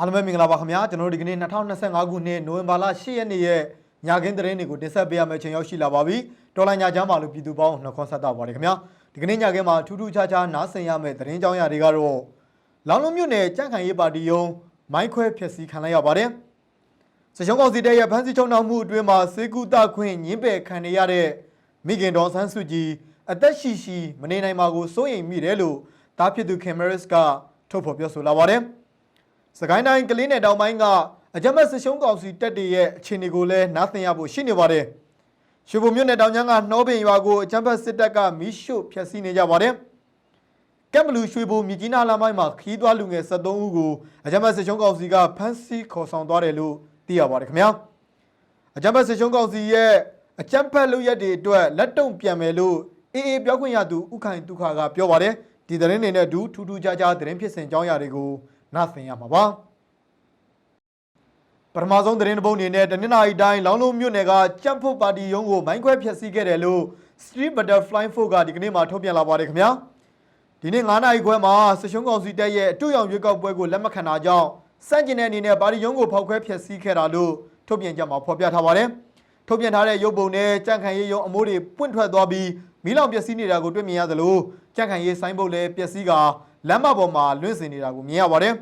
အားလုံးပဲမင်္ဂလာပါခင်ဗျာကျွန်တော်တို့ဒီကနေ့2025ခုနှစ်နိုဝင်ဘာလ10ရက်နေ့ရဲ့ညခင်းသတင်းတွေကိုတင်ဆက်ပေးရမယ့်အချိန်ရောက်ရှိလာပါပြီတော်လိုင်းညချမ်းပါလို့ပြည်သူပေါင်းနှခွန်းဆက်တာပါတယ်ခင်ဗျာဒီကနေ့ညခင်းမှာထူးထူးခြားခြားနားဆင်ရမယ့်သတင်းကြောင်းရာတွေကတော့လောင်လုံးမြို့နယ်ကြန့်ခိုင်ရေးပါတီယုံမိုင်းခွဲဖျက်ဆီးခံလိုက်ရပါတယ်စရှုံးကောင်စီတဲ့ရဲ့ဖမ်းဆီးချုံနှောင်မှုအတွင်းမှာစေကူတခွင့်ညင်းပယ်ခံနေရတဲ့မိခင်တော်ဆန်းစုကြည်အသက်ရှိရှိမနေနိုင်ပါကိုစိုးရိမ်မိတယ်လို့တားဖြစ်သူခင်မရစ်ကထုတ်ဖော်ပြောဆိုလာပါတယ် စကိုင်းတိုင်းကလေးနယ်တောင်ပိုင်းကအကြမ်းဖက်ဆစ်ရှုံးကောင်စီတပ်တွေရဲ့အခြေအနေကိုလည်းနားသင်ရဖို့ရှိနေပါတယ်။ရွှေဘုံမြို့နယ်တောင်ကျန်းကနှောပင်ရွာကိုအကြမ်းဖက်စစ်တပ်ကမီးရှို့ဖျက်ဆီးနေကြပါတယ်။ကက်မလူရွှေဘုံမြကြီးနားလမ်းပိုင်းမှာခီးသွွားလူငယ်73ဦးကိုအကြမ်းဖက်ဆစ်ရှုံးကောင်စီကဖမ်းဆီးခေါ်ဆောင်သွားတယ်လို့သိရပါတယ်ခင်ဗျာ။အကြမ်းဖက်ဆစ်ရှုံးကောင်စီရဲ့အကြမ်းဖက်လုပ်ရက်တွေအတွက်လက်တုံ့ပြန်မယ်လို့အေးအေးပြောခွင့်ရသူဥခိုင်ဒုက္ခကပြောပါတယ်။ဒီသတင်းတွေနဲ့အတူထူးထူးခြားခြားသတင်းဖြစ်စဉ်အကြောင်းအရာတွေကို နားသင်ရမှာပါ။ပထမဆုံးသတင်းတစ်ပုဒ်အနေနဲ့တနင်္လာရီတိုင်းလောင်းလုံးမြို့နယ်ကကြက်ဖို့ပါတီရုံးကိုမိုင်းခွဲဖျက်ဆီးခဲ့တယ်လို့ Street Butterfly Folk ကဒီကနေ့မှထုတ်ပြန်လာပါတယ်ခင်ဗျာဒီနေ့9နာရီခွဲမှာစရှုံးကောင်စီတပ်ရဲ့အတူရောင်ရွေးကောက်ပွဲကိုလက်မခံတာကြောင့်စန့်ကျင်တဲ့အနေနဲ့ပါတီရုံးကိုဖောက်ခွဲဖျက်ဆီးခဲ့တာလို့ထုတ်ပြန်ကြမှာဖော်ပြထားပါတယ်ထုတ်ပြန်ထားတဲ့ရုပ်ပုံနဲ့ကြန့်ခိုင်ရေးရုံးအမိုးတွေပွင့်ထွက်သွားပြီးမီးလောင်ပျက်စီးနေတာကိုတွေ့မြင်ရသလိုကြန့်ခိုင်ရေးဆိုင်းဘုတ်လည်းပျက်စီးကလမ်းမပေါ်မှာလွင့်စင်နေတာကိုမြင်ရပါတယ်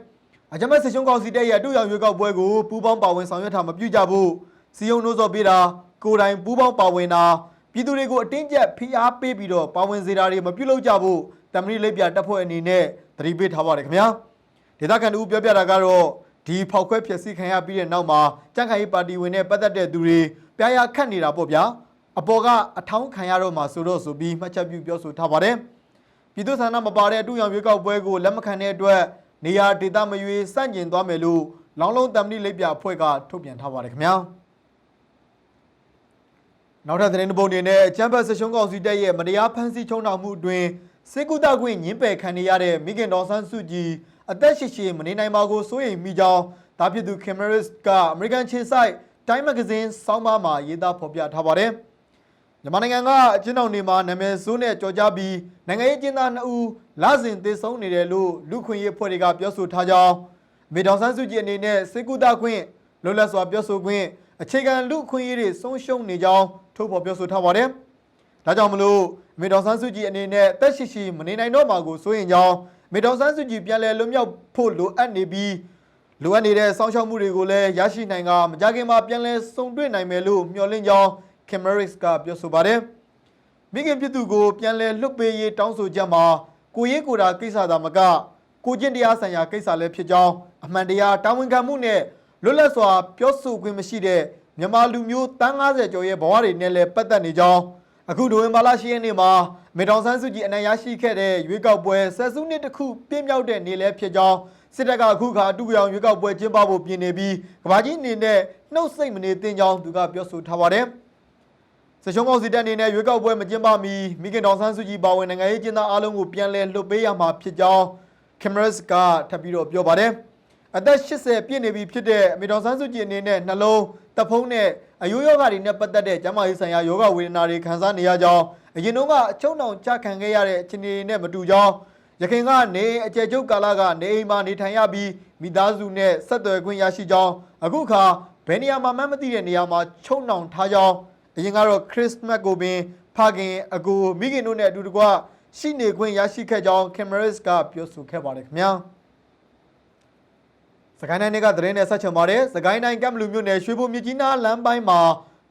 အကြမ်းဖက်စစ်ရှုံးကောင်စီတပ်ရဲ့အတူရောင်ရွေးကောက်ပွဲကိုပူးပေါင်းပါဝင်ဆောင်ရွက်တာမပြုကြဘူးစီယုံနှိုးဆော်ပေးတာကိုယ်တိုင်ပူးပေါင်းပါဝင်တာပြည်သူတွေကိုအတင်းကျပ်ဖိအားပေးပြီးတော့ပါဝင်စေတာတွေမပြုလုပ်ကြဘူးတမရီလေးပြတပ်ဖွဲ့အနေနဲ့သတိပေးထားပါတယ်ခင်ဗျာဒေသခံတို့ပြောပြတာကတော့ဒီဖောက်ခွဲဖျက်ဆီးခံရပြီးတဲ့နောက်မှာကြန့်ခိုင်ရေးပါတီဝင်နဲ့ပတ်သက်တဲ့သူတွေပြားရခတ်နေတာပေါ့ဗျာအပေါ်ကအထောင်းခံရတော့မှဆိုတော့ဆိုပြီးမှတ်ချက်ပြုပြောဆိုထားပါတယ် ပြည်သူ့ဆန္ဒမပါတဲ့အတူရောင်ရွေးကောက်ပွဲကိုလက်မခံတဲ့အတွက်နေရာဒေသမရွေးစန့်ကျင်သွားမယ်လို့လောင်းလုံးတမ်မဏိလိပ်ပြအဖွဲ့ကထုတ်ပြန်ထားပါတယ်ခင်ဗျာနောက်ထပ်သတင်းတစ်ပုဒ်အနေနဲ့ချမ်ပက်ဆရှုံးကောင်စီတပ်ရဲ့မတရားဖမ်းဆီးချုံနှောင်မှုအတွင်းစေကုသခွင့်ညှင်းပယ်ခံနေရတဲ့မိခင်တော်ဆန်းစုကြည်အသက်ရှိရှိမနေနိုင်ပါကိုစိုးရိမ်မိကြောင်းဒါဖြစ်သူခင်မရစ်ကအမေရိကန်ခြေဆိုင်တိုင်းမဂ္ဂဇင်းစောင်းပါးမှာရေးသားဖော်ပြထားပါတယ် မြန်မာနိုင်ငံကအကျဉ်းတော်တွေမှာနာမည်ဆိုးနဲ့ကြော်ကြပြီးနိုင်ငံရေးကျင်းသား2ဦးလစဉ်သေဆုံးနေတယ်လို့လူခွင့်ရေးဖွဲ့တွေကပြောဆိုထားကြောင်းမေတော်ဆန်းစုကြည်အနေနဲ့စေကုသခွင့်လွတ်လပ်စွာပြောဆိုခွင့်အခြေခံလူခွင့်ရေးတွေဆုံးရှုံးနေကြောင်းထုတ်ဖော်ပြောဆိုထားပါတယ်။ဒါကြောင့်မလို့မေတော်ဆန်းစုကြည်အနေနဲ့တက်ရှိရှိမနေနိုင်တော့မှာကိုစိုးရင်ကြောင်းမေတော်ဆန်းစုကြည်ပြန်လည်လွတ်မြောက်ဖို့လိုအပ်နေပြီးလိုအပ်နေတဲ့စောင့်ရှောက်မှုတွေကိုလည်းရရှိနိုင်ကမကြခင်မှာပြန်လည်စုံတွေ့နိုင်မယ်လို့မျှော်လင့်ကြောင်း Camerix ကပြောဆိုပါတယ်။မိခင်ပြည်သူကိုပြန်လည်လွတ်ပေးရေးတောင်းဆိုချက်မှာကိုရေးကိုယ်တာကိစ္စသာမကကိုကျင့်တရားဆိုင်ရာကိစ္စလည်းဖြစ်ကြောင်းအမှန်တရားတာဝန်ခံမှုနဲ့လွတ်လပ်စွာပြောဆိုခွင့်မရှိတဲ့မြန်မာလူမျိုးတန်း90ကျော်ရဲ့ဘဝတွေနဲ့လည်းပတ်သက်နေကြောင်းအခုဒိုဝင်ဘာလ10ရက်နေ့မှာမေတောင်ဆန်းစုကြည်အနိုင်ရရှိခဲ့တဲ့ရွေးကောက်ပွဲဆက်စုနှစ်တစ်ခုပြင်းမြောက်တဲ့နေ့လည်းဖြစ်ကြောင်းစစ်တပ်ကအခုခါတူပြောင်ရွေးကောက်ပွဲကျင်းပဖို့ပြင်နေပြီးကဘာကြီးအနေနဲ့နှုတ်ဆက်မနေသင့်ကြောင်းသူကပြောဆိုထားပါတယ်။ စရှုံးကောင်စီတပ်အနေနဲ့ရွေးကောက်ပွဲမကျင်းပမီမိခင်တော်ဆန်းစုကြည်ပါဝင်နိုင်ငံရေးကျင်းသားအလုံးကိုပြန်လည်လွှတ်ပေးရမှာဖြစ်ကြောင်းကင်မရစ်ကထပ်ပြီးတော့ပြောပါတယ်။အသက်80ပြည့်နေပြီဖြစ်တဲ့အမေတော်ဆန်းစုကြည်အနေနဲ့နှလုံးတပ်ဖုံးနဲ့အယိုးယောဂါတွေနဲ့ပတ်သက်တဲ့ကျန်းမာရေးဆိုင်ရာယောဂဝေဒနာတွေခံစားနေရကြောင်းအရင်တုန်းကအချုံနှောင်ချခံခဲ့ရတဲ့အခြေအနေတွေနဲ့မတူကြောင်းရခိုင်ကနေအကျယ်ချုပ်ကာလကနေအိမ်မှာနေထိုင်ရပြီးမိသားစုနဲ့ဆက်သွယ်ခွင့်ရရှိကြောင်းအခုခါဘယ်နေရာမှာမှမသိတဲ့နေရာမှာချုံနှောင်ထားကြောင်း အရင်ကတော့ခရစ်စမတ်ကိုပင်ဖခင်အကူမိခင်တို့နဲ့အတူတကွရှိနေခွင့်ရရှိခဲ့ကြောင်းကင်မရစ်ကပြောဆိုခဲ့ပါတယ်ခင်ဗျာစကိုင်းတိုင်းကသတင်းနဲ့ဆက်ချင်ပါတယ်စကိုင်းတိုင်းကမ်ဘလူမြို့နယ်ရွှေဘိုမြကြီးနားလမ်းပိုင်းမှာ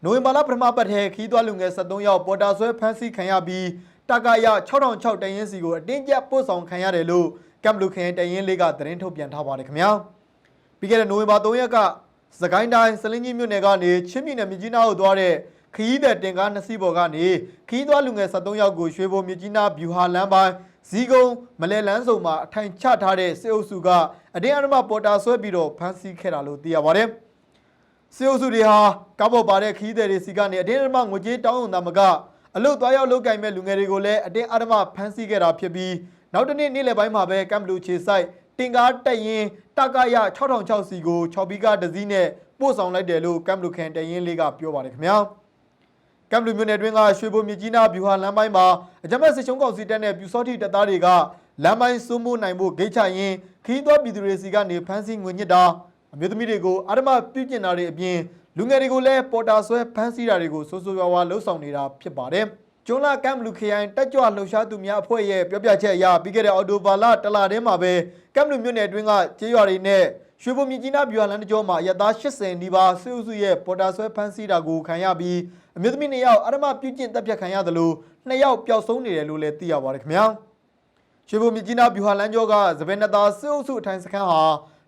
နိုဝင်ဘာလပထမပတ်ထဲခီးသွွားလူငယ်73ယောက်ပေါ်တာဆွဲဖမ်းဆီးခံရပြီးတက္ကရ6006တရင်စီကိုအတင်းကျပ်ပို့ဆောင်ခံရတယ်လို့ကမ်ဘလူခရိုင်တရင်လေးကသတင်းထုတ်ပြန်ထားပါတယ်ခင်ဗျာပြီးခဲ့တဲ့နိုဝင်ဘာ3ရက်ကစကိုင်းတိုင်းစလင်းကြီးမြို့နယ်ကနေချင်းပြည်နယ်မြကြီးနားကိုသွားတဲ့ ခရီးသည်တင်ကားနှစ်စီးပေါ်ကနေခရီးသွားလူငယ်73ယောက်ကိုရွှေဘုံမြကြီးနားဗျူဟာလမ်းပိုင်းဇီးကုန်းမလဲလန်းစုံမှာအထိုင်ချထားတဲ့စေအုပ်စုကအတင်းအဓမ္မပေါ်တာဆွဲပြီးတော့ဖမ်းဆီးခဲ့တာလို့သိရပါတယ်။စေအုပ်စုတွေဟာကားပေါ်ပါတဲ့ခရီးသည်တွေစီကနေအတင်းအဓမ္မငွေကြေးတောင်းုံတာမကအလို့သွားရောက်လုပ်ကင်မဲ့လူငယ်တွေကိုလည်းအတင်းအဓမ္မဖမ်းဆီးခဲ့တာဖြစ်ပြီးနောက်တစ်နေ့နေ့လယ်ပိုင်းမှာပဲကမ်ဘလူချေဆိုင်တင်ကားတက်ရင်တကရ6006စီကို6ဘီကားတစ်စီးနဲ့ပို့ဆောင်လိုက်တယ်လို့ကမ်ဘလူခန်တရင်လေးကပြောပါတယ်ခင်ဗျာ။ ကမ်ဘလူမြို့နယ်တွင်းကရွှေဘုံမြကြီးနားဗျူဟာလမ်းပိုင်းမှာအကြမ်းဖက်စစ်ရှုံးကောင်စီတပ်နဲ့ပြူစောတိတပ်သားတွေကလမ်းပိုင်းစိုးမိုးနိုင်ဖို့ဂိတ်ချရင်ခီးသွွားပြည်သူတွေစီကနေဖမ်းဆီးငွေညစ်တာအမျိုးသမီးတွေကိုအာဓမပြုကျင့်တာတွေအပြင်လူငယ်တွေကိုလည်းပေါ်တာဆွဲဖမ်းဆီးတာတွေကိုစိုးစိုးရွားရွားလှုပ်ဆောင်နေတာဖြစ်ပါတယ်။ကျွန်းလာကမ်ဘလူခရိုင်တက်ကြွလှုပ်ရှားသူများအဖွဲ့ရဲ့ပြောပြချက်အရပြီးခဲ့တဲ့အော်တိုဘာလတလထဲမှာပဲကမ်ဘလူမြို့နယ်အတွင်းကကျေးရွာတွေနဲ့ရွှေဘုံမြကြီးနားဗျူဟာလမ်းတစ်ကျောမှာရသား80နီးပါးဆွေးဥစုရဲ့ပေါ်တာဆွဲဖမ်းဆီးတာကိုခံရပြီး အမျိုးသမီး2ယောက်အာဓမပြုကျင့်တပ်ဖြတ်ခံရသလို2ယောက်ပျောက်ဆုံးနေတယ်လို့လည်းသိရပါတယ်ခင်ဗျာ။ရွှေဘုံမြကြီးနားဗျူဟာလမ်းကျောကသပင်နတာစစ်အုပ်စုအထိုင်စခန်းဟာ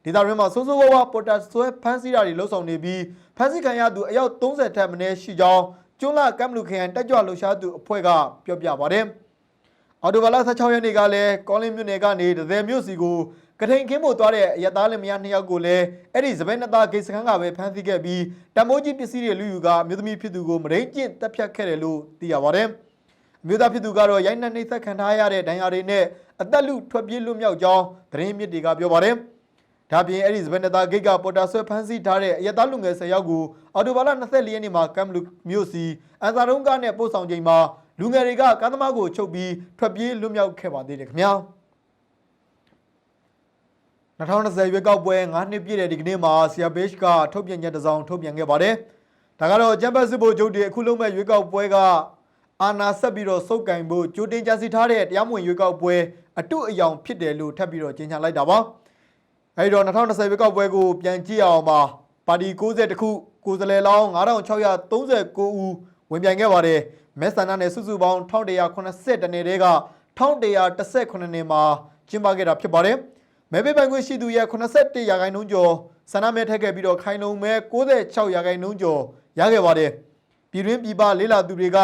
ဒေသတွင်းမှာစိုးစိုးဝါးဝါပေါ်တာဆွဲဖမ်းဆီးတာတွေလှုပ်ဆောင်နေပြီးဖမ်းဆီးခံရသူအယောက်30ထက်မနည်းရှိကြောင်းကျွန်းလာကမ်ဘလူခရိုင်တက်ကြွလှုပ်ရှားသူအဖွဲ့ကပြောပြပါတယ်။အော်တိုဘာလ16ရက်နေ့ကလည်းကောလင်းမြို့နယ်ကနေဒဇယ်မြို့စီကို ကထိန်ခင်းဖို့သွားတဲ့အရက်သားလင်မယားနှစ်ယောက်ကိုလည်းအဲ့ဒီသပင်နတာဂိတ်စခန်းကပဲဖမ်းဆီးခဲ့ပြီးတံမိုးကြီးပစ္စည်းတွေလူယူကအမျိုးသမီးဖြစ်သူကိုမရင်းကျင့်တပ်ဖြတ်ခဲ့တယ်လို့သိရပါတယ်။အမျိုးသားဖြစ်သူကတော့ရိုက်နှက်နှိပ်စက်ခံထားရတဲ့ဒဏ်ရာတွေနဲ့အသက်လူထွက်ပြေးလွတ်မြောက်ကြောင်းသတင်းမြစ်တွေကပြောပါတယ်။ဒါပြင်အဲ့ဒီစပန်နတာဂိတ်ကပေါ်တာဆွဲဖမ်းဆီးထားတဲ့အရက်သားလူငယ်10ယောက်ကိုအော်တိုဘာလ24ရက်နေ့မှာကမ်ဘလူမြို့စီအန်စာရုံးကနဲ့ပို့ဆောင်ချိန်မှာလူငယ်တွေကကားသမားကိုချုပ်ပြီးထွက်ပြေးလွတ်မြောက်ခဲ့ပါသေးတယ်ခင်ဗျာ။ 2020ရွေးကောက်ပွဲ9နှစ်ပြည့်တဲ့ဒီကနေ့မှာဆီယာဘေးရှ်ကထုတ်ပြန်ချက်တစ်စောင်ထုတ်ပြန်ခဲ့ပါတယ်။ဒါကတော့ဂျမ်ဘတ်စစ်ဘိုလ်ချုပ်တွေအခုလုံးမဲ့ရွေးကောက်ပွဲကအာဏာဆက်ပြီးတော့စုပ်ကင်ဖို့ကြိုတင်ကြံစီထားတဲ့တရားမဝင်ရွေးကောက်ပွဲအတုအယောင်ဖြစ်တယ်လို့ထပ်ပြီးတော့ကြေညာလိုက်တာပါ။အဲဒီတော့2020ရွေးကောက်ပွဲကိုပြန်ကြည့်အောင်ပါပါတီ60ခုကိုယ်စားလှယ်လောင်း9639ဦးဝင်ပြိုင်ခဲ့ပါတယ်။မဲဆန္ဒနယ်စုစုပေါင်း1180တနေတဲက1118နေမှာကျင်းပခဲ့တာဖြစ်ပါတယ်။ မဲပေးပိုင်ခွင့်ရှိသူရဲ့81ရာခိုင်နှုန်းကျော်ဆန္ဒမဲထည့်ခဲ့ပြီးတော့ခိုင်လုံမဲ96ရာခိုင်နှုန်းကျော်ရခဲ့ပါတယ်။ပြည်တွင်းပြည်ပလေးလာသူတွေက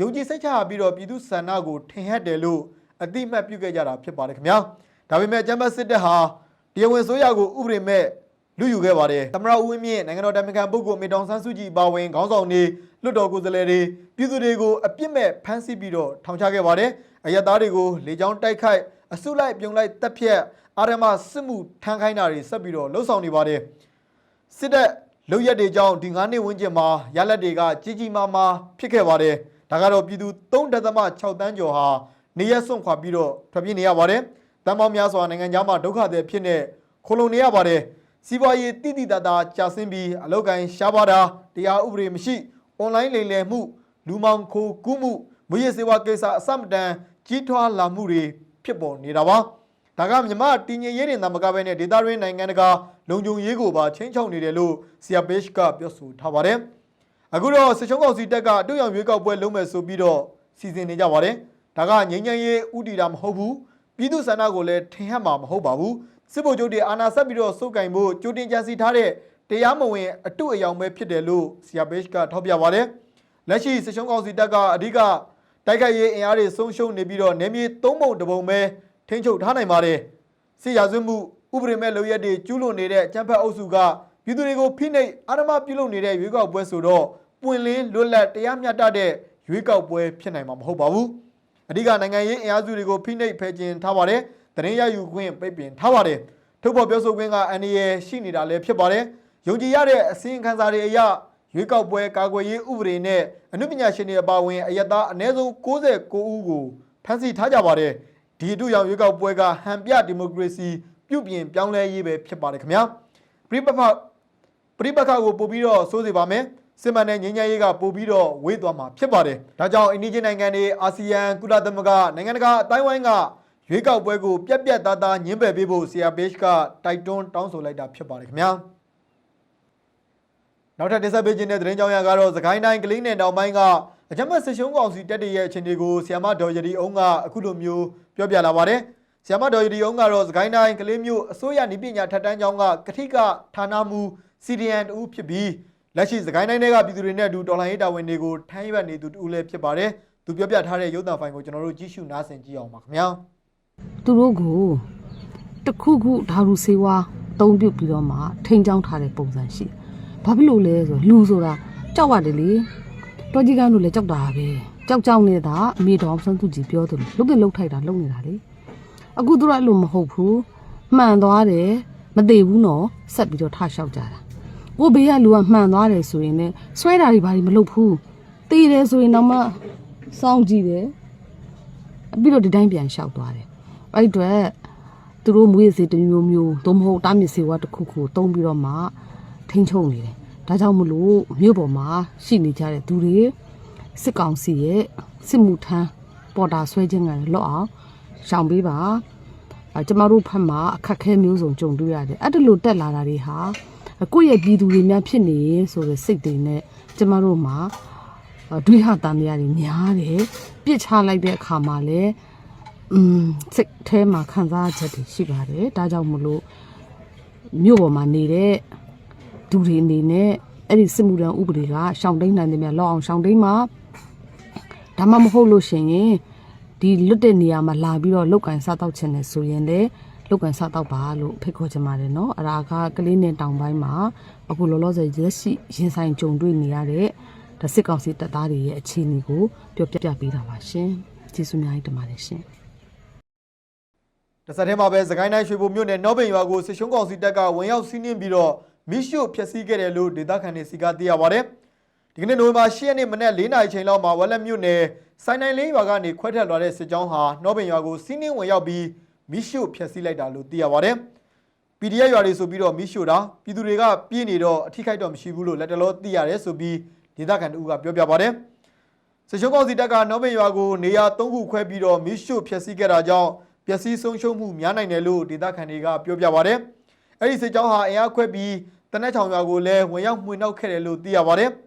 ယုံကြည်စိတ်ချရပြီးတော့ပြည်သူဆန္ဒကိုထင်ဟပ်တယ်လို့အတိအမှတ်ပြုခဲ့ကြတာဖြစ်ပါတယ်ခင်ဗျာ။ဒါပေမဲ့ကျမ်းပတ်စစ်တပ်ဟာတရားဝင်ဆိုရကိုဥပဒေမဲ့လူယူခဲ့ပါတယ်။သမရဦးဝင်းမြင့်နိုင်ငံတော်တိုင်ပင်ခံပုဂ္ဂိုလ်မေတောင်ဆန်းစုကြည်ပါဝင်ခေါင်းဆောင်တွေလွတ်တော်ကိုယ်စားလှယ်တွေပြည်သူတွေကိုအပြစ်မဲ့ဖမ်းဆီးပြီးတော့ထောင်ချခဲ့ပါတယ်။အရက်သားတွေကိုလေကြောင်းတိုက်ခိုက်အစုလိုက်ပြုံလိုက်တပ်ဖြတ် အာရမစစ်မှုထမ်းခိုင်းတာတွေဆက်ပြီးတော့လှုပ်ဆောင်နေပါတယ်။စစ်တပ်လုံရက်တွေကြောင့်ဒီ9နှစ်ဝန်းကျင်မှာရလက်တွေကကြီးကြီးမားမားဖြစ်ခဲ့ပါတယ်။ဒါကတော့ပြည်သူ3.6တန်းကျော်ဟာနေရက်စွန့်ခွာပြီးတော့ထွက်ပြေးနေရပါတယ်။တန်ပေါင်းများစွာနိုင်ငံသားမှာဒုက္ခတွေဖြစ်နေခိုလုံနေရပါတယ်။စီးပွားရေးတိတိတတ်တာကြာဆင်းပြီးအလောက်ကိုင်းရှားပါတာတရားဥပဒေမရှိအွန်လိုင်းလိမ်လည်မှုလူမောင်ခိုကူးမှုမွေးရစေဝါကိစ္စအစမတန်ကြီးထွားလာမှုတွေဖြစ်ပေါ်နေတာပါ။ ဒါကမြမတည်ငြိမ်ရေးတင်သာမကဘဲနဲ့ဒေသတွင်းနိုင်ငံတကာလုံခြုံရေးကိုပါချင်းချောက်နေတယ်လို့ဆီယာဘေ့ရှ်ကပြောဆိုထားပါတယ်။အခုတော့စစ်ချုံးကောင်စီတပ်ကအတူရောင်ရွေးကောက်ပွဲလုံးမဲ့ဆိုပြီးတော့စီစဉ်နေကြပါတယ်။ဒါကငြိမ်းချမ်းရေးဥတီတာမဟုတ်ဘူး။ပြည်သူဆန္ဒကိုလည်းထင်ဟပ်မှာမဟုတ်ပါဘူး။စစ်ဗိုလ်ချုပ်တွေအာဏာဆက်ပြီးတော့စုပ်ကင်ဖို့ကြိုတင်ကြံစီထားတဲ့တရားမဝင်အတုအယောင်ပဲဖြစ်တယ်လို့ဆီယာဘေ့ရှ်ကထောက်ပြပါတယ်။လက်ရှိစစ်ချုံးကောင်စီတပ်ကအဓိကတိုက်ခိုက်ရေးအင်အားတွေဆုံးရှုံးနေပြီးတော့နေမြေသုံးပုံတစ်ပုံပဲ ထိန်းချုပ်ထားနိုင်ပါတယ်။စစ်ရာဇဝတ်မှုဥပဒေမဲ့လုပ်ရက်တွေကျူးလွန်နေတဲ့ကျန်းဖက်အုပ်စုကပြည်သူတွေကိုဖိနှိပ်အာဏာမပြုလုပ်နေတဲ့ရွေးကောက်ပွဲဆိုတော့ပွင့်လင်းလွတ်လပ်တရားမျှတတဲ့ရွေးကောက်ပွဲဖြစ်နိုင်မှာမဟုတ်ပါဘူး။အဓိကနိုင်ငံရေးအင်အားစုတွေကိုဖိနှိပ်ဖယ်ကျင်ထားပါတယ်။တရင်ရယူခွင့်ပိတ်ပင်ထားပါတယ်။ထုတ်ဖော်ပြောဆိုခွင့်ကအန်ဒီရဲ့ရှိနေတာလည်းဖြစ်ပါတယ်။ယုံကြည်ရတဲ့အစည်းအဝေးခန်းစာတွေအရရွေးကောက်ပွဲကာကွယ်ရေးဥပဒေနဲ့အနုပညာရှင်တွေအပါအဝင်အယက်သားအနည်းဆုံး69ဦးကိုဖမ်းဆီးထားကြပါတယ်။ ဒီအတူရောင်ရွေးကောက်ပွဲကဟန်ပြဒီမိုကရေစီပြုပြင်ပြောင်းလဲရေးပဲဖြစ်ပါတယ်ခင်ဗျာ။ပြိပခပြိပခကိုပို့ပြီးတော့စိုးစေပါမယ်။စစ်မှန်တဲ့ငြိမ်းချမ်းရေးကပို့ပြီးတော့ဝေးသွားမှာဖြစ်ပါတယ်။ဒါကြောင့်အိန္ဒိချင်းနိုင်ငံတွေအာဆီယံကုလသမဂ္ဂနိုင်ငံတကာအတိုင်းဝိုင်းကရွေးကောက်ပွဲကိုပြက်ပြက်သားသားညှင်းပယ်ပေးဖို့ဆီယာဘေ့ရှ်ကတိုက်တွန်းတောင်းဆိုလိုက်တာဖြစ်ပါတယ်ခင်ဗျာ။နောက်ထပ်တင်ဆက်ပေးခြင်းတဲ့သတင်းကြောင်းရကတော့သခိုင်းတိုင်းကလေးနယ်တောင်ပိုင်းကအကြမ်းဖက်ဆစ်ရှုံးကောင်စီတက်တရဲ့အခြေအနေကိုဆီယမဒေါ်ရဒီအောင်ကအခုလိုမျိုး ပြောပြလာပါတယ်။ဆီယမဒေါ်ရဒီအောင်ကတော့သခိုင်းတိုင်းကလေးမျိုးအစိုးရနိပညာထက်တန်းကျောင်းကကတိကဌာနမှု CDN တူဖြစ်ပြီးလက်ရှိသခိုင်းတိုင်းတွေကပြည်သူတွေနဲ့အတူတော်လှန်ရေးတာဝန်တွေကိုထမ်းရွက်နေသူတူလည်းဖြစ်ပါတယ်။သူပြောပြထားတဲ့ရုပ်သံဖိုင်ကိုကျွန်တော်တို့ကြည့်ရှုနားဆင်ကြည့်အောင်ပါခင်ဗျာ။သူတို့ကိုတစ်ခုခုဓာတ်ရူစေဝါတုံးပြုတ်ပြီးတော့မှထိန်းချောင်းထားတဲ့ပုံစံရှိတယ်။ဘာဖြစ်လို့လဲဆိုတော့လူဆိုတာကြောက်ရတယ်လေ။တော်ကြီးကန်းတို့လည်းကြောက်တာပဲ။ ကြောက်ကြောက်နေတာအမေတော်ဆန်းသူကြီးပြောတယ်လို့လုတ်တယ်လုတ်ထိုက်တာလုတ်နေတာလေ။အခုသူတို့အဲ့လိုမဟုတ်ဘူး။မှန်သွားတယ်မသေးဘူးနော်ဆက်ပြီးတော့ထလျှောက်ကြတာ။ကိုဘေးကလူကမှန်သွားတယ်ဆိုရင်လည်းဆွဲတာတွေဘာတွေမလုပ်ဘူး။တေးတယ်ဆိုရင်တော့မှစောင့်ကြည့်တယ်ပြီးတော့ဒီတိုင်းပြန်လျှောက်သွားတယ်အဲ့ဒီအတွက်သူတို့မွေးစေတစ်မျိုးမျိုးသို့မဟုတ်တားမြစ်စေဝါတစ်ခုခုတုံးပြီးတော့မှထိန်းချုပ်နေတယ်ဒါကြောင့်မလို့မြို့ပေါ်မှာရှိနေကြတဲ့သူတွေ စစ်ကောင်စီရဲ့စစ်မှုထမ်းပေါ်တာဆွဲခြင်းကလည်းလော့အောင်ရှောင်ပေးပါအဲကျမတို့ဖက်မှာအခက်အခဲမျိုးစုံကြုံတွေ့ရတယ်အဲ့ဒါလိုတက်လာတာတွေဟာကိုယ့်ရဲ့ပြည်သူတွေများဖြစ်နေရင်ဆိုတဲ့စိတ်တွေနဲ့ကျမတို့မှာအဲတွေးဟတာများတွေများတယ်ပြစ်ချလိုက်တဲ့အခါမှာလည်းอืมစိတ်แท้မှာခံစားချက်တွေရှိပါတယ်ဒါကြောင့်မလို့မြို့ပေါ်မှာနေတဲ့သူတွေအနေနဲ့အဲ့ဒီစစ်မှုထမ်းဥပဒေကရှောင်တိန်နိုင်တယ်များလောက်အောင်ရှောင်တိန်မှာ ဒါမှမဟုတ်လို့ရှိရင်ဒီလွတ်တဲ့နေရာမှာလာပြီးတော့လောက်ကင်စားတော့ချင်တယ်ဆိုရင်လည်းလောက်ကင်စားတော့ပါလို့ဖိတ်ခေါ်ချင်ပါတယ်เนาะအရာကကလေးနဲ့တောင်ပိုင်းမှာအခုလောလောဆယ်ရက်ရှိရင်ဆိုင်ကြုံတွေ့နေရတဲ့ဒါစစ်ကောင်စီတပ်သားတွေရဲ့အခြေအနေကိုပြောပြပြပေးတာပါရှင်ကျေးဇူးများကြီးတင်ပါတယ်ရှင် တဆက်တည်းမှာပဲစကိုင်းတိုင်းရွှေဘိုမြို့နယ်နော့ပင်ရွာကိုစစ်ရှုံးကောင်စီတပ်ကဝင်ရောက်စီးနင်းပြီးတော့မိရှုဖျက်ဆီးခဲ့တယ်လို့ဒေသခံတွေစီကသိရပါတယ်။ ဒီကနေ့နိုဝင်ဘာ10ရက်နေ့မနက်4နာရီချိန်လောက်မှာဝက်လက်မြို့နယ်စိုင်းနိုင်လင်းရွာကနေခွဲထွက်လာတဲ့စစ်ကြောင်းဟာနော့ပင်ရွာကိုစီးနင်းဝင်ရောက်ပြီးမိရှုဖျက်ဆီးလိုက်တာလို့သိရပါတယ်။ PDF ရွာတွေဆိုပြီးတော့မိရှုတာပြည်သူတွေကပြေးနေတော့အထိခိုက်တော့မရှိဘူးလို့လက်တလောသိရတယ်ဆိုပြီးဒေသခံတို့ကပြောပြပါတယ်။စစ်ရှုံးကောင်စီတပ်ကနော့ဘင်ရွာကိုနေရာ၃ခုခွဲပြီးတော့မီးရှို့ဖျက်ဆီးခဲ့တာကြောင့်ပျက်စီးဆုံးရှုံးမှုများနိုင်တယ်လို့ဒေသခံတွေကပြောပြပါဗျ။အဲ့ဒီစစ်ကြောင်းဟာအင်အားခွဲပြီးတနက်ချောင်ရွာကိုလည်းဝင်ရောက်မှွေနှောက်ခဲ့တယ်လို့သိရပါတယ်။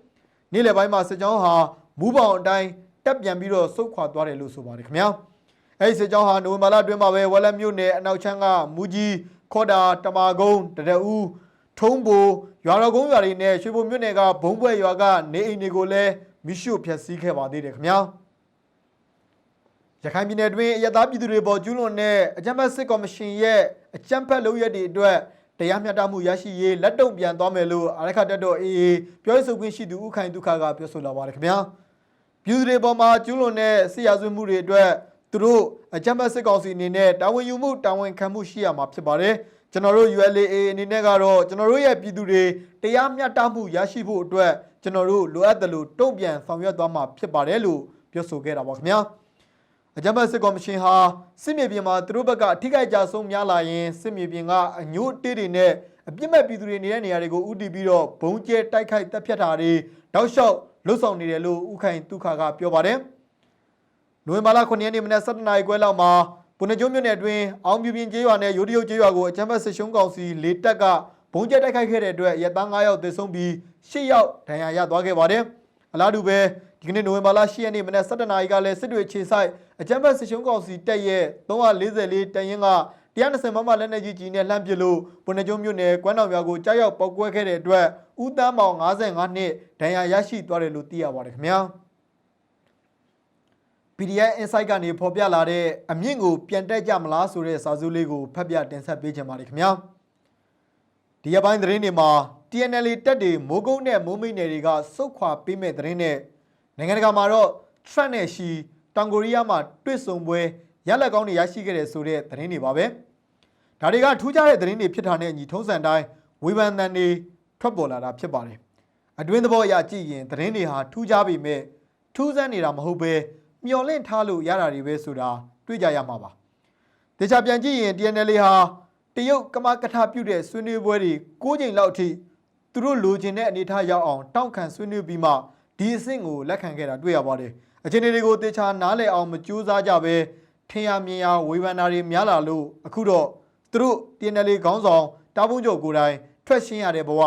နေ့လယ်ပိုင်းမှာစစ်ကြောင်းဟာမူးပေါင်အတိုင်းတက်ပြန်ပြီးတော့ဆုတ်ခွာသွားတယ်လို့ဆိုပါတယ်ခင်ဗျာ။အဲ့ဒီစစ်ကြောင်းဟာနိုဝင်ဘာလအတွင်းမှာပဲဝက်လက်မြို့နယ်အနောက်ချမ်းကမူကြီးခေါ်တာတမာကုန်းတရဦးထုံးဘိုရွာတော်ကုန်းရွာတွေနဲ့ရွှေဘုံမြို့နယ်ကဘုံဘွဲ့ရွာကနေအိမ်တွေကိုလည်းမိရှုဖျက်ဆီးခဲ့ပါသေးတယ်ခင်ဗျာရခိုင်ပြည်နယ်တွင်အရသားပြည်သူတွေပေါ်ကျူးလွန်တဲ့အကြမ်းဖက်စစ်ကော်မရှင်ရဲ့အကြမ်းဖက်လုပ်ရက်တွေအတွက် တရားမျှတမှုရရှိရေးလက်တုံ့ပြန်သွားမယ်လို့အရခတ်တက်တော်အေးပြောရေးဆိုခွင့်ရှိသူဦးခိုင်ဒုက္ခကပြောဆိုလာပါတယ်ခင်ဗျာပြည်သူတွေပေါ်မှာကျူးလွန်တဲ့စစ်ရာဇဝတ်မှုတွေအတွက်သူတို့အကြမ်းဖက်စစ်ကောင်စီအနေနဲ့တာဝန်ယူမှုတာဝန်ခံမှုရှိရမှာဖြစ်ပါတယ်ကျွန်တော်တို့ ULA အနေနဲ့ကတော့ကျွန်တော်တို့ရဲ့ပြည်သူတွေတရားမျှတမှုရရှိဖို့အတွက်ကျွန်တော်တို့လိုအပ်တယ်လို့တုံ့ပြန်ဆောင်ရွက်သွားမှာဖြစ်ပါတယ်လို့ပြောဆိုခဲ့တာပါခင်ဗျာ အကြမ်းဖက်စစ်ကော်မရှင်ဟာစစ်မြေပြင်မှာသူတို့ဘက်ကအထိကိကြဆုံးများလာရင်စစ်မြေပြင်ကအညို့တေးတွေနဲ့အပြစ်မဲ့ပြည်သူတွေနေတဲ့နေရာတွေကိုဥတီပြီးတော့ဘုံကျဲတိုက်ခိုက်တပ်ဖြတ်တာတွေတောက်လျှောက်လှုပ်ဆောင်နေတယ်လို့ဥခိုင်ဒုက္ခကပြောပါတယ်နိုဝင်ဘာလ9ရက်နေ့မနက်7:00နာရီခွဲလောက်မှာပုဏ္ဏကျုံမြို့နယ်အတွင်းအောင်ပြူပြင်ကျေးရွာနဲ့ရိုးတရုတ်ကျေးရွာကိုအကြမ်းဖက်စစ်ရှုံးကောင်စီလေတပ်ကဘုံကျဲတိုက်ခိုက်ခဲ့တဲ့အတွက်ရဲသား9ယောက်သေဆုံးပြီး10ယောက်ဒဏ်ရာရသွားခဲ့ပါတယ်အလားတူပဲဒီကနေ့နိုဝင်ဘာလ10ရက်နေ့မနက်7:00နာရီကလည်းစစ်တွေခြေဆိုင်အကြမ်းဖက်စစ်ရှုံးကောင်စီတပ်ရဲ့344တရင်က120မမလက်နေကြီးကြီးနဲ့လှမ်းပစ်လို့ပုဏ္ဏကျုံမြို့နယ်ကွမ်းတောင်ရွာကိုကြားရောက်ပောက်ကွဲခဲ့တဲ့အတွက်ဦးတန်းမောင်55နှစ်ဒဏ်ရာရရှိသွားတယ်လို့သိရပါတယ်ခင်ဗျာ PDF Insight ကနေဖော်ပြလာတဲ့အမြင့်ကိုပြန်တက်ကြမလားဆိုတဲ့စာစုလေးကိုဖတ်ပြတင်ဆက်ပေးချင်ပါတယ်ခင်ဗျာဒီရက်ပိုင်းသတင်းတွေမှာ TNL တက်တွေမိုးကုတ်နဲ့မိုးမိတ်နယ်တွေကစုတ်ခွာပေးမဲ့သတင်းနဲ့ နိုင်ငံတကာမှာတော့ Trump နဲ့ရှီတောင်ကိုရီးယားမှာတွေ့ဆုံပွဲရလက်ကောင်းတွေရရှိခဲ့တယ်ဆိုတဲ့သတင်းတွေပါပဲဒါတွေကထူးခြားတဲ့သတင်းတွေဖြစ်တာနဲ့အညီထုံးစံတိုင်းဝေဖန်သံတွေထွက်ပေါ်လာတာဖြစ်ပါတယ်အတွင်းသဘောအရကြည့်ရင်သတင်းတွေဟာထူးခြားပေမဲ့ထူးဆန်းနေတာမဟုတ်ပဲမျော်လင့်ထားလို့ရတာတွေပဲဆိုတာတွေ့ကြရမှာပါ။တေချာပြန်ကြည့်ရင် TNL ဟာတရုတ်ကမကထပြုတဲ့ဆွေးနွေးပွဲတွေ၉ချိန်လောက်အထိသူတို့လိုချင်တဲ့အနေအထားရောက်အောင်တောက်ခံဆွေးနွေးပြီးမှ ဒီအဆင့်ကိုလက်ခံခဲ့တာတွေ့ရပါတယ်။အခြေအနေတွေကိုတေချာနားလည်အောင်မကြိုးစားကြပဲထင်ရမြင်ရဝေဖန်တာတွေများလာလို့အခုတော့သူတို့ TNL ခေါင်းဆောင်တားပုံးချုပ်ကိုယ်တိုင်ထွက်ရှင်းရတဲ့ဘဝ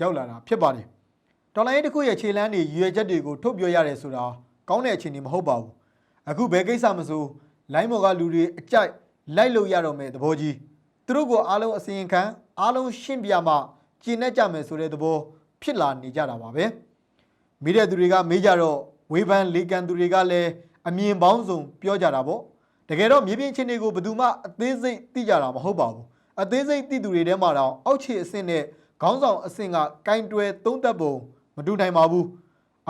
ရောက်လာတာဖြစ်ပါတယ်။တော်လိုင်းတစ်ခုရဲ့ခြေလမ်းတွေရွေချက်တွေကိုထုတ်ပြောရတယ်ဆိုတာကောင်းတဲ့အခြေအနေမဟုတ်ပါဘူး။အခုဘယ်ကိစ္စမဆိုလိုင်းမော်ကလူတွေအကြိုက်လိုက်လို့ရတော့မယ်သဘောကြီးသူတို့ကိုအားလုံးအစီရင်ခံအားလုံးရှင်းပြမှကျင့်တတ်ကြမယ်ဆိုတဲ့သဘောဖြစ်လာနေကြတာပါပဲ မိတဲ့သူတွေကမေးကြတော့ဝေဖန်လေကန်သူတွေကလည်းအမြင်ပေါင်းစုံပြောကြတာပေါ့တကယ်တော့မြေပြင်ချင်းတွေကိုဘယ်သူမှအသေးစိတ်သိကြတာမဟုတ်ပါဘူးအသေးစိတ်သိသူတွေထဲမှာတော့အောက်ခြေအဆင့်နဲ့ခေါင်းဆောင်အဆင့်ကကင်တွယ်သုံးသက်ပုံမတူနိုင်ပါဘူး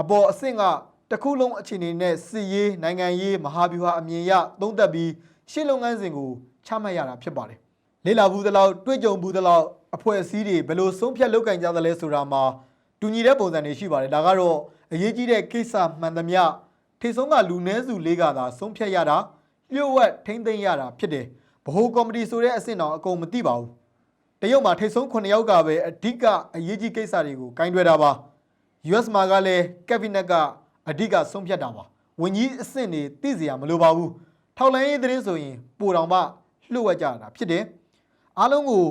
အပေါ်အဆင့်ကတစ်ခုလုံးအခြေအနေနဲ့စစ်ရေးနိုင်ငံရေးမဟာဗျူဟာအမြင်ရသုံးသက်ပြီးရှေ့လုပ်ငန်းစဉ်ကိုချမှတ်ရတာဖြစ်ပါတယ်လေ့လာဘူးသလောက်တွေ့ကြုံဘူးသလောက်အဖွဲ့အစည်းတွေဘယ်လိုဆုံးဖြတ်လုပ်ကင်ကြသလဲဆိုတာမှာ တူညီတဲ့ပုံစံတွေရှိပါတယ်ဒါကတော့အရေးကြီးတဲ့ကိစ္စမှန်သမျှထိတ်ဆုံးကလူနည်းစုလေးကသာဆုံးဖြတ်ရတာလျှို့ဝှက်ထိမ့်သိမ်းရတာဖြစ်တယ်ဗဟိုကော်မတီဆိုတဲ့အဆင့်တော့အကုန်မသိပါဘူးတရုတ်မှာထိတ်ဆုံး9ယောက်ကပဲအဓိကအရေးကြီးကိစ္စတွေကိုကင်တွယ်တာပါ US မှာကလည်းကက်ဘိနက်ကအဓိကဆုံးဖြတ်တာပါဝန်ကြီးအဆင့်တွေသိစရာမလိုပါဘူးထောက်လိုင်းရေးသတင်းဆိုရင်ပိုတောင်မှလှုပ်ဝက်ကြတာဖြစ်တယ်အားလုံးကို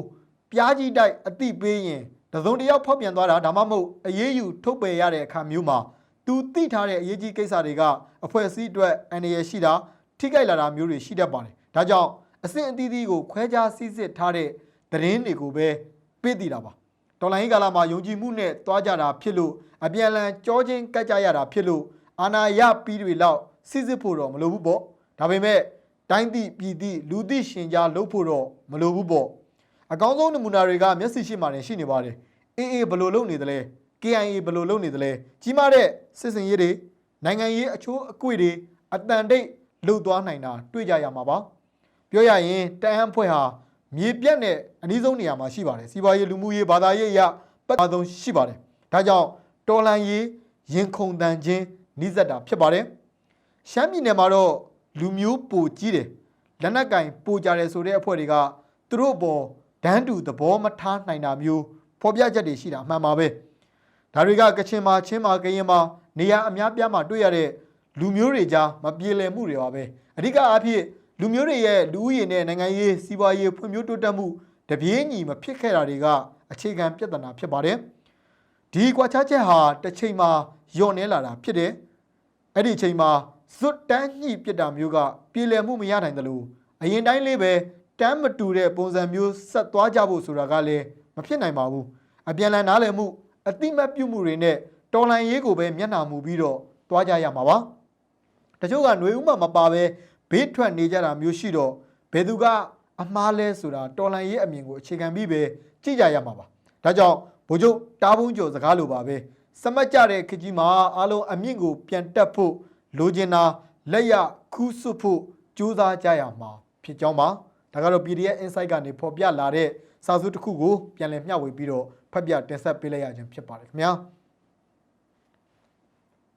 ပြားကြီးတိုက်အတိပေးရင် တစုံတစ်ယောက်ဖောက်ပြန်သွားတာဒါမှမဟုတ်အရေးယူထုတ်ပယ်ရတဲ့အခါမျိုးမှာသူသိထားတဲ့အရေးကြီးကိစ္စတွေကအဖွဲ့အစည်းအတွက်အန္တရာယ်ရှိတာထိခိုက်လာတာမျိုးတွေရှိတတ်ပါတယ်ဒါကြောင့်အဆင့်အသီးသီးကိုခွဲခြားစည်းစစ်ထားတဲ့သတင်းတွေကိုပဲပေးတည်တာပါတော်လိုင်းကာလမှာယုံကြည်မှုနဲ့တွားကြတာဖြစ်လို့အပြန်အလှန်ကြောချင်းကတ်ကြရတာဖြစ်လို့အာနာရပြီးတွေလောက်စစ်စစ်ဖို့တော့မလိုဘူးပေါ့ဒါပေမဲ့တိုင်းသည့်ပြည်သည့်လူသည့်ရှင်ကြားလုပ်ဖို့တော့မလိုဘူးပေါ့ အကောင်းဆုံးနမူနာတွေကမျက်စိရှိမှလည်းရှိနေပါတယ်အေးအေးဘယ်လိုလုပ်နေသလဲ KIA ဘယ်လိုလုပ်နေသလဲကြီးမားတဲ့စစ်စင်ရေးတွေနိုင်ငံရေးအချိုးအကွေ့တွေအတန်တိတ်လှုပ်သွားနိုင်တာတွေ့ကြရမှာပါပြောရရင်တအန်းဖွဲ့ဟာမြေပြတ်နဲ့အနည်းဆုံးနေရာမှာရှိပါတယ်စီးပွားရေးလူမှုရေးဘာသာရေးအရပတ်သက်ဆုံးရှိပါတယ်ဒါကြောင့်တော်လန်ရေးရင်ခုန်တန်ခြင်းနှိစက်တာဖြစ်ပါတယ်ရှမ်းပြည်နယ်မှာတော့လူမျိုးပိုကြီးတယ်လက်နက်ကင်ပိုကြတယ်ဆိုတဲ့အဖွဲ့တွေကသူတို့ပေါ် ဒန်းတူသဘောမထားနိုင်တာမျိုးဖော်ပြချက်တွေရှိတာအမှန်ပါပဲဒါတွေကကချင်မှာချင်းမှာကရင်မှာနေရာအများပြားမှာတွေ့ရတဲ့လူမျိုးတွေကြားမပြေလည်မှုတွေပါပဲအဓိကအားဖြင့်လူမျိုးတွေရဲ့လူဦးရေနဲ့နိုင်ငံရေးစီးပွားရေးဖွံ့ဖြိုးတိုးတက်မှုတပြေးညီမဖြစ်ခဲ့တာတွေကအခြေခံပြဿနာဖြစ်ပါတယ်။ဒီကွာခြားချက်ဟာတစ်ချိန်မှာညော့နေလာတာဖြစ်တယ်။အဲ့ဒီအချိန်မှာဇွတ်တန်းညှိပစ်တာမျိုးကပြည်လည်မှုမရနိုင်တယ်လို့အရင်တိုင်းလေးပဲ တန်းမတူတဲ့ပုံစံမျိုးဆက်သွားကြဖို့ဆိုတာကလည်းမဖြစ်နိုင်ပါဘူး။အပြန်လည်နားလည်မှုအတိမတ်ပြုမှုတွေနဲ့တော်လှန်ရေးကိုပဲမျက်နှာမူပြီးတော့သွားကြရမှာပါ။တချို့ကຫນွေဥမမပါပဲဘေးထွက်နေကြတာမျိုးရှိတော့ဘယ်သူကအမားလဲဆိုတာတော်လန်ရေးအမြင်ကိုအခြေခံပြီးပဲကြည့်ကြရမှာပါဒါကြောင့်ဘိုလ်ချုပ်တားဘုံကျော်စကားလိုပါပဲစမတ်ကြတဲ့ခကြီးမှာအားလုံးအမြင့်ကိုပြန်တက်ဖို့လိုချင်တာလက်ရခူးဆွတ်ဖို့ကြိုးစားကြရမှာဖြစ်ကြောင်းပါ ဒါကတော့ PDF Insight ကနေဖော်ပြလာတဲ့စာစုတစ်ခုကိုပြန်လည်မျှဝေပြီးတော့ဖတ်ပြတင်ဆက်ပေးလိုက်ရခြင်းဖြစ်ပါတယ်ခင်ဗျာ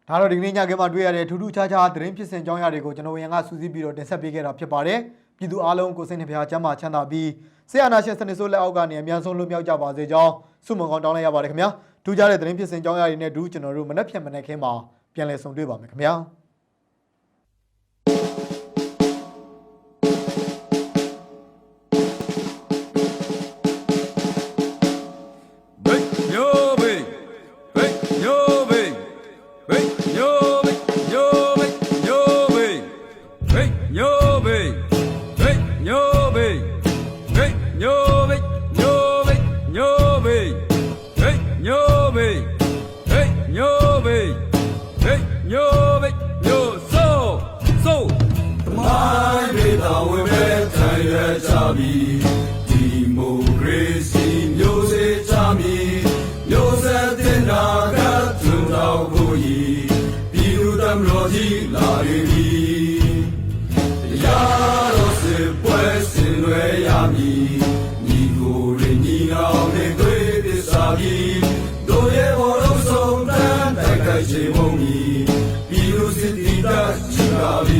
ဒါတော့ဒီကနေ့ညကမှတွေ့ရတဲ့ထူးထူးခြားခြားသတင်းဖြစ်စဉ်ကြောင်းရာတွေကိုကျွန်တော်ဝင်ရန်ကစူးစီးပြီးတော့တင်ဆက်ပေးခဲ့တာဖြစ်ပါတယ်။ပြည်သူအားလုံးကိုစိတ်နှဖျားချမ်းသာချမ်းသာပြီးဆရာနာရှင်စနစ်ဆိုးလက်အောက်ကနေအများဆုံးလွတ်မြောက်ကြပါစေကြောင်းဆုမွန်ကောင်းတောင်းလိုက်ရပါတယ်ခင်ဗျာ။ထူးခြားတဲ့သတင်းဖြစ်စဉ်ကြောင်းရာတွေနဲ့ဒူးကျွန်တော်တို့မနှက်ဖြန်မနှက်ခင်းမှာပြန်လည်ဆုံတွေ့ပါမယ်ခင်ဗျာ။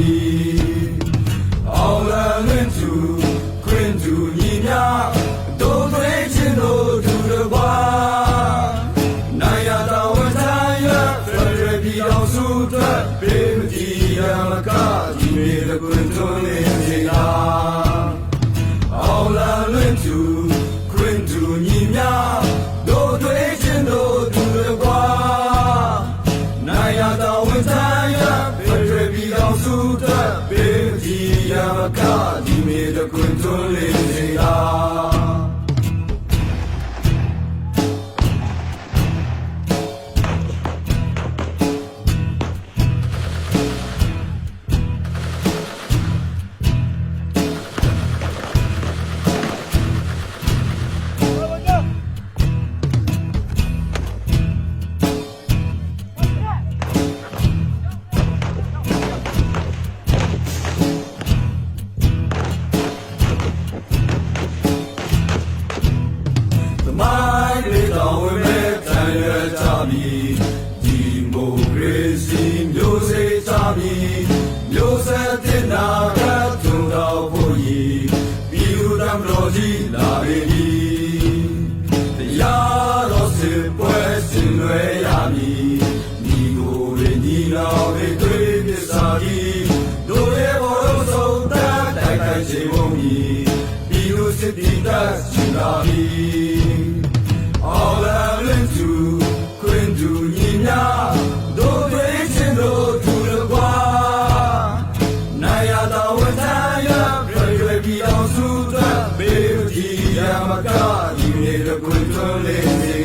လာပြီ All I went to Queen to Nina Don't wait in no to the bar တဲ့ဘေးကြီးရမကဒီမေတကွန်း ဒီရမကဒီနေ့တော့